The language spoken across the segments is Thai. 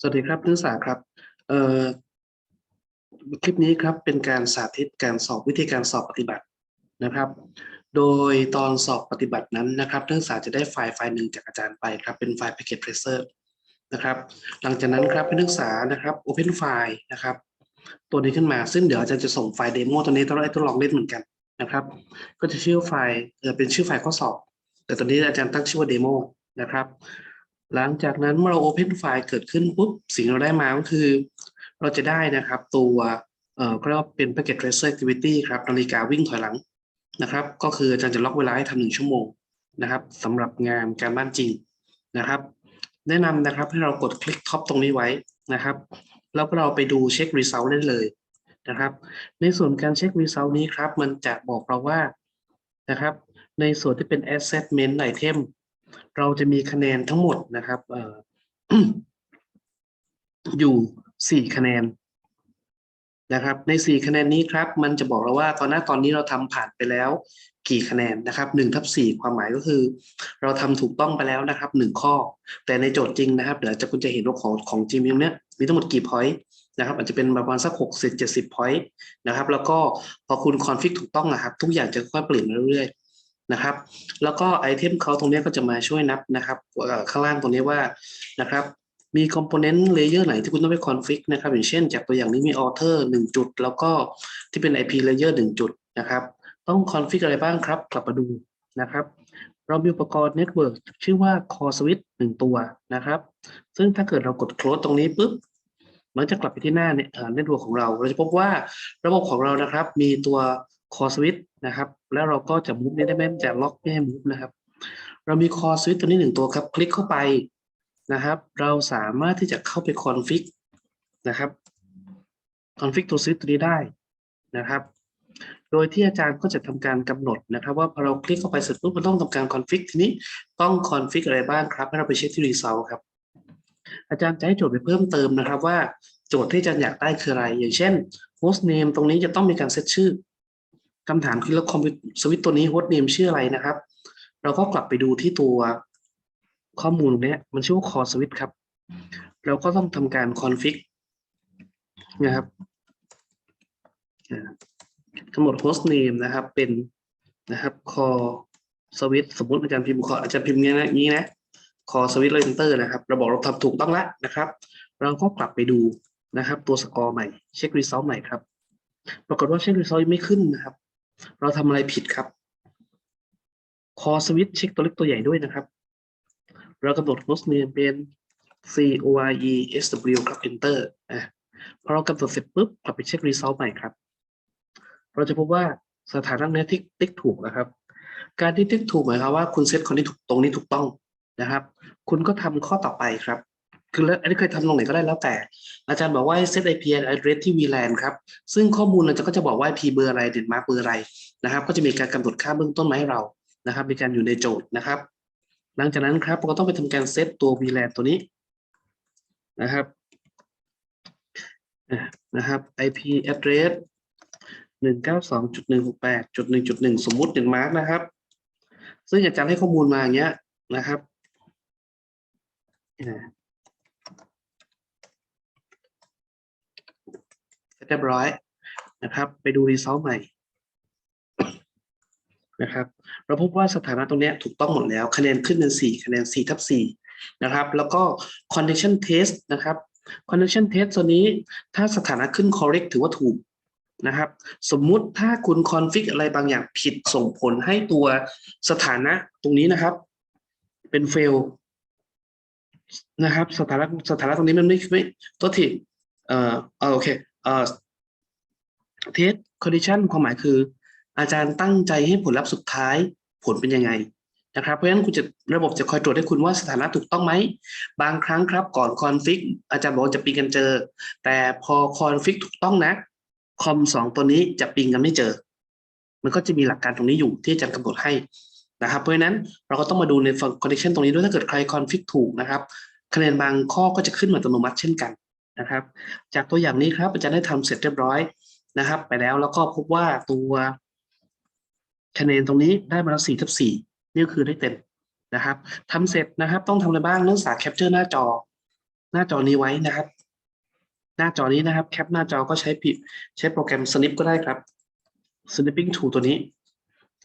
สวัสดีครับนักศึกษาครับเอ่อคลิปนี้ครับเป็นการสาธิตการสอบวิธีการสอบปฏิบัตินะครับ โดยตอนสอบปฏิบัตินั้นนะครับนักศึกษาจะได้ไฟล์ไฟล์หนึ่งจากอาจารย์ไปครับเป็นไฟล์ Packet Tracer นะครับ หลังจากนั้นครับนักศึกษานะครับ Open File นะครับ ตัวนี้ขึ้นมาซึ่งเดี๋ยวอาจารย์จะส่งไฟล์เดโมตัวนี้ตองให้ทดลองเล่นเหมือนกันนะครับ ก็จะชื่อไฟล์เออเป็นชื่อไฟล์ข้อสอบ แต่ตอนนี้อาจารย์ตั้งชื่อว่าเดโมนะครับ หลังจากนั้นเมื่อเรา Open File เกิดขึ้นปุ๊บสิ่งเราได้มาก็คือ เราจะได้นะครับตัวเอ่อก็เรียกว่าเป็น Packet Tracer Activity ครับนาฬิกาวิ่งถอยหลังนะครับ ก็คืออาจารย์จะล็อกเวลาให้ทำหนึ่งชั่วโมงนะครับสำหรับงานการบ้านจริงนะครับ แนะนำนะครับให้เรากดคลิกท็อปตรงนี้ไว้นะครับ แล้วก็เราไปดูเช็ค Result ได้เลยนะครับ ในส่วนการเช็ค Result นี้ครับ มันจะบอกเราว่านะครับ ในส่วนที่เป็น Assessment Item เราจะมีคะแนนทั้งหมดนะครับออยู่สี่คะแนนนะครับ ในสี่คะแนนนี้ครับ มันจะบอกเราว่าตอนหน้าตอนนี้เราทำผ่านไปแล้วกี่คะแนนนะครับหนึ่งทับสี่ความหมายก็คือ เราทำถูกต้องไปแล้วนะครับหนึ่งข้อ แต่ในโจทย์จริงนะครับเดี๋ยวจะคุณจะเห็นว่าของของจริงเนี้ยมีทั้งหมดกี่พอยต์นะครับอาจจะเป็นประมาณสักหกสิบเจ็ดสิบพอยต์นะครับ แล้วก็พอคุณคอนฟิกถูกต้องนะครับ ทุกอย่างจะค่อยๆเปลี่ยนเรื่อยๆ นะครับ แล้วก็ไอเทมเขาตรงนี้ก็จะมาช่วยนับนะครับข้างล่างตรงนี้ว่านะครับมีคอมโพเนนต์เลเยอร์ไหนที่คุณต้องไปคอนฟิกนะครับอย่างเช่น จากตัวอย่างนี้มีออเทอร์หนึ่งจุด แล้วก็ที่เป็น IP layer หนึ่งจุดนะครับ ต้องคอนฟิกอะไรบ้างครับ กลับมาดูนะครับ เรามีอุปกรณ์เน็ตเวิร์กชื่อว่า Core Switch หนึ่งตัวนะครับ ซึ่งถ้าเกิดเรากด close ตรงนี้ปุ๊บมันจะกลับไปที่หน้าเนี่ยเน็ตเวิร์กของเรา เราจะพบว่าระบบของเรานะครับ มีตัว Core Switch นะครับ แล้วเราก็จะมุฟนี่ได้ไหมจะล็อกไม่ให้มุฟนะครับ เรามี Core Switch ตัวนี้หนึ่งตัวครับ คลิกเข้าไปนะครับ เราสามารถที่จะเข้าไปคอนฟิกนะครับคอนฟิกตัว switch ตัวนี้ได้นะครับ โดยที่อาจารย์ก็จะทำการกำหนดนะครับ ว่าพอเราคลิกเข้าไปเสร็จปุ๊บมันต้องทำการคอนฟิกทีนี้ต้องคอนฟิกอะไรบ้างครับ ให้เราไปเช็คที่ result ครับ อาจารย์จะให้โจทย์ไปเพิ่มเติมนะครับว่าโจทย์ที่อาจารย์อยากได้คืออะไร อย่างเช่น host name ตรงนี้จะต้องมีการเซตชื่อ คำถามคือแล้วคอมพิสวิตตัวนี้ host name ชื่ออะไรนะครับ เราก็กลับไปดูที่ตัวข้อมูลตรงเนี้ยมันชื่อว่า core switch ครับ เราก็ต้องทำการคอนฟิกนะครับอ่ากำหนด host name นะครับเป็นนะครับ core switch สมมติอาจารย์พิมพ์ core อาจารย์พิมพ์เนี้ยนะงนี้นะ core switch enter นะครับเราบอกเราทำถูกต้องแล้วนะครับ เราก็กลับไปดูนะครับ ตัวสกอร์ใหม่ เช็ค result ใหม่ครับ ปรากฏว่าเช็ค result ยังไม่ขึ้นนะครับ เราทำอะไรผิดครับ core switch เช็คตัวเล็กตัวใหญ่ด้วยนะครับ เรากำหนด host name เป็น c o r e s w ครับ enter อะพอเรากำหนดเสร็จปุ๊บกลับไปเช็ค result ใหม่ครับ เราจะพบว่าสถานะเนี้ยทิกติ๊กถูกนะครับ การที่ติ๊กถูกหมายความว่าคุณเซตคนที่ถูกตรงนี้ถูกต้องนะครับ คุณก็ทำข้อต่อไปครับ คือแล้วอันนี้เคยทำตรงไหนก็ได้แล้วแต่ อาจารย์บอกว่าเซต IP address ที่ VLAN ครับ ซึ่งข้อมูลเราจะก็จะบอกว่า IP เบอร์อะไรเด่นมาร์กเบอร์อะไรนะครับ ก็จะมีการกำหนดค่าเบื้องต้นมาให้เรานะครับมีการอยู่ในโจทย์นะครับ หลังจากนั้นครับเราก็ต้องไปทำการเซตตัว VLAN ตัวนี้นะครับนะครับ IP address หนึ่งเก้าสองจุดหนึ่งหกแปดจุดหนึ่งจุดหนึ่งสมมุติหนึ่งมาร์กนะครับ ซึ่งอาจารย์ให้ข้อมูลมาอย่างเงี้ยนะครับอ่า เรียบร้อยนะครับ ไปดู result ใหม่นะครับ เราพบว่าสถานะตรงนี้ถูกต้องหมดแล้วคะแนนขึ้นเป็นสี่คะแนนสี่ทับสี่นะครับ แล้วก็ connection test นะครับ connection test ตัวนี้ถ้าสถานะขึ้น correct ถือว่าถูกนะครับ สมมุติถ้าคุณ config อะไรบางอย่างผิดส่งผลให้ตัวสถานะตรงนี้นะครับ เป็น fail นะครับ สถานะสถานะตรงนี้มันไม่ไม่ตัวที่เอ่อโอเค เอ่อ test condition ความหมายคือ อาจารย์ตั้งใจให้ผลลัพธ์สุดท้ายผลเป็นยังไงนะครับเพราะฉะนั้นคุณจะระบบจะคอยตรวจให้คุณว่าสถานะถูกต้องไหม บางครั้งครับก่อนคอนฟิกอาจารย์บอกจะปิงกันเจอ แต่พอคอนฟิกถูกต้องนะคอมสองตัวนี้จะปิงกันไม่เจอ มันก็จะมีหลักการตรงนี้อยู่ที่อาจารย์กำหนดให้นะครับ เพราะฉะนั้นเราก็ต้องมาดูในคอนดิชันตรงนี้ด้วยถ้าเกิดใครคอนฟิกถูกนะครับคะแนนบางข้อก็จะขึ้นมาอัตโนมัติเช่นกัน นะครับ จากตัวอย่างนี้ครับอาจารย์ได้ทำเสร็จเรียบร้อยนะครับ ไปแล้วแล้วก็พบว่าตัวคะแนนตรงนี้ได้มาแล้วสี่ทับสี่นี่คือได้เต็มนะครับทำเสร็จนะครับ ต้องทำอะไรบ้างนักศึกษาแคปเจอร์หน้าจอ หน้าจอนี้ไว้นะครับ หน้าจอนี้นะครับแคปหน้าจอก็ใช้ผิดใช้โปรแกรม Snip ก็ได้ครับ Snipping tool ตัวนี้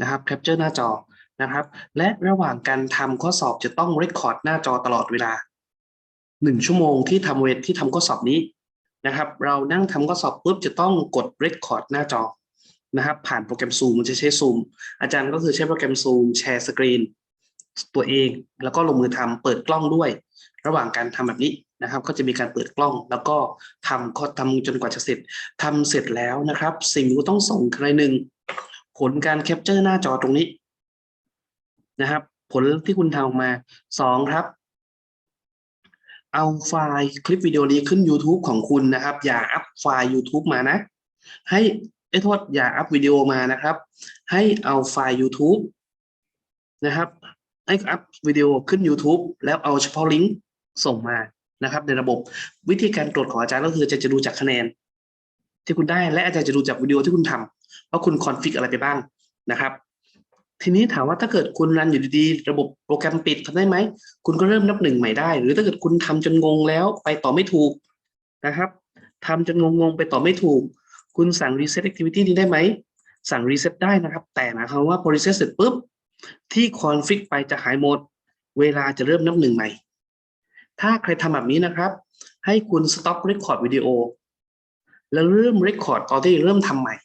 นะครับ Capture หน้าจอนะครับ และระหว่างการทำข้อสอบจะต้อง Record หน้าจอตลอดเวลา หนึ่งชั่วโมงที่ทำเวทที่ทำข้อสอบนี้นะครับ เรานั่งทำข้อสอบปุ๊บจะต้องกด Record หน้าจอนะครับ ผ่านโปรแกรม Zoom มันจะใช้ Zoom อาจารย์ก็คือใช้โปรแกรม Zoom แชร์สกรีนตัวเอง แล้วก็ลงมือทำเปิดกล้องด้วย ระหว่างการทำแบบนี้นะครับ ก็จะมีการเปิดกล้อง แล้วก็ทำข้อทำจนกว่าจะเสร็จทำเสร็จแล้วนะครับ สิ่งที่ต้องส่งใครหนึ่งผลการแคปเจอร์หน้าจอตรงนี้นะครับ ผลที่คุณทำออกมาสองครับ เอาไฟล์คลิปวิดีโอนี้ขึ้น YouTube ของคุณนะครับ อย่าอัพไฟล์ YouTube มานะ ให้ไอ้โทษอย่าอัพวิดีโอมานะครับ ให้เอาไฟล์ YouTube นะครับ ให้อัพวิดีโอขึ้น YouTube แล้วเอาเฉพาะลิงก์ส่งมานะครับ ในระบบวิธีการตรวจของอาจารย์ก็คืออาจารย์จะดูจากคะแนน ที่คุณได้และอาจารย์จะดูจากวิดีโอที่คุณทำว่าคุณคอนฟิกอะไรไปบ้างนะครับ ทีนี้ถามว่าถ้าเกิดคุณรันอยู่ดีๆ ระบบโปรแกรมปิดทำได้ไหม คุณก็เริ่มนับหนึ่งใหม่ได้ หรือถ้าเกิดคุณทำจนงงแล้วไปต่อไม่ถูกนะครับทำจนงงๆไปต่อไม่ถูก คุณสั่ง reset activity นี้ได้ไหม สั่ง reset ได้นะครับ แต่หมายความว่าพอ reset เสร็จปุ๊บ ที่ config ไปจะหายหมด เวลาจะเริ่มนับหนึ่งใหม่ ถ้าใครทำแบบนี้นะครับ ให้คุณ stop record วิดีโอแล้วเริ่ม record ตอนที่เริ่มทำใหม่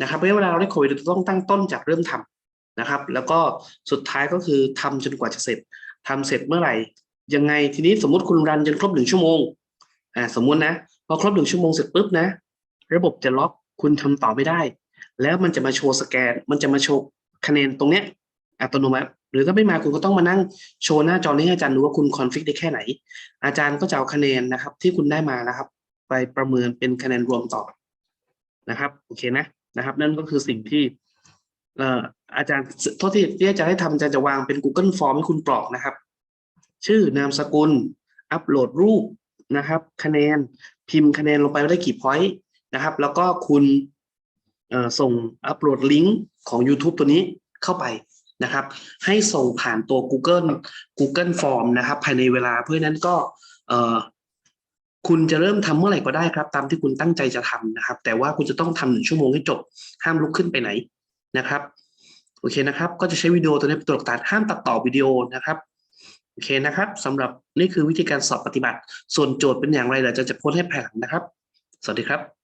นะครับเพราะเวลาเรา record วิดีโอต้องตั้งต้นจากเริ่มทำ นะครับ แล้วก็สุดท้ายก็คือทำจนกว่าจะเสร็จทำเสร็จเมื่อไหร่ ยังไงทีนี้สมมติคุณรันจนครบหนึ่งชั่วโมงอ่าสมมุตินะพอครบหนึ่งชั่วโมงเสร็จปุ๊บนะ ระบบจะล็อกคุณทำต่อไม่ได้ แล้วมันจะมาโชว์สแกน มันจะมาโชว์คะแนนตรงเนี้ยอัตโนมัติ หรือถ้าไม่มาคุณก็ต้องมานั่งโชว์หน้าจอนี้ให้อาจารย์ดูว่าคุณคอนฟิกได้แค่ไหน อาจารย์ก็จะเอาคะแนนนะครับ ที่คุณได้มานะครับ ไปประเมินเป็นคะแนนรวมต่อนะครับโอเคนะนะครับ นั่นก็คือสิ่งที่เอ่อ อาจารย์โทษที่ที่อาจารย์ให้ทำอาจารย์จะวางเป็น Google Form ให้คุณกรอกนะครับ ชื่อนามสกุล อัปโหลดรูปนะครับ คะแนนพิมพ์คะแนนลงไปว่าได้กี่พอยต์นะครับ แล้วก็คุณส่งอัปโหลดลิงก์ของ YouTube ตัวนี้เข้าไปนะครับ ให้ส่งผ่านตัว Google Google Form นะครับ ภายในเวลาเพราะนั้นก็คุณจะเริ่มทำเมื่อไหร่ก็ได้ครับ ตามที่คุณตั้งใจจะทำนะครับ แต่ว่าคุณจะต้องทำหนึ่งชั่วโมงให้จบ ห้ามลุกขึ้นไปไหนนะครับ โอเคนะครับ ก็จะใช้วิดีโอตัวนี้เป็นตัวตัดห้ามตัดต่อวิดีโอนะครับโอเคนะครับสำหรับนี่คือวิธีการสอบปฏิบัติ ส่วนโจทย์เป็นอย่างไรเดี๋ยวจะจะโพสต์ให้แผนนะครับ สวัสดีครับ